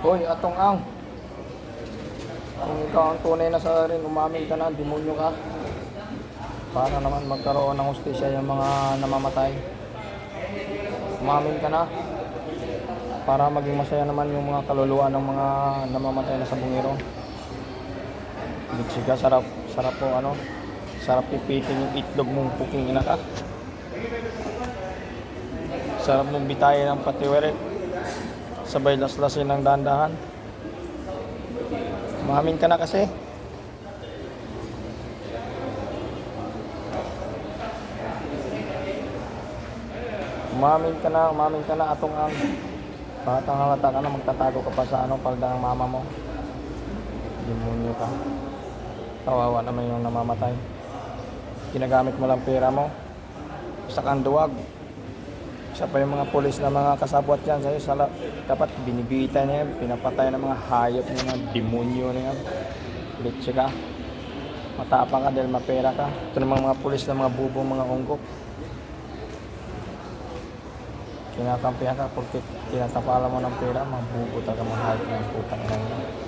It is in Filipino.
Hoy, atong ang. Kung ikaw ang tunay na sa rin, umamin ka na, demonyo ka. Para naman magkaroon ng hustisya yung mga namamatay. Umamin ka na. Para maging masaya naman yung mga kaluluwa ng mga namamatay na sa bungiro. Bitsika, sarap, sarap po ano. Sarap pipitin yung itlog mong puking ina ka. Sarap mong bitayin ng patiweret. Sabay laslasin ng dandahan. Umamin ka na kasi. Umamin ka na, umamin ka na atong ang batang halata ka na magtatago ka pa sa ano palda ng mama mo. Demonyo ka. Kawawa naman yung namamatay. Ginagamit mo lang pera mo. Sa kanduwag. Isa pa yung mga pulis na mga kasabwat yan sa'yo. Sala, dapat binibita niya yan. Pinapatay ng mga hayop ng mga demonyo na yan. Litsi ka. Matapang ka dahil mapera ka. Ito namang mga pulis na mga bubong mga unggok. Kinakampihan ka porque tinatapalan mo ng pera, mabubuta ka mga hayop ng putang ina.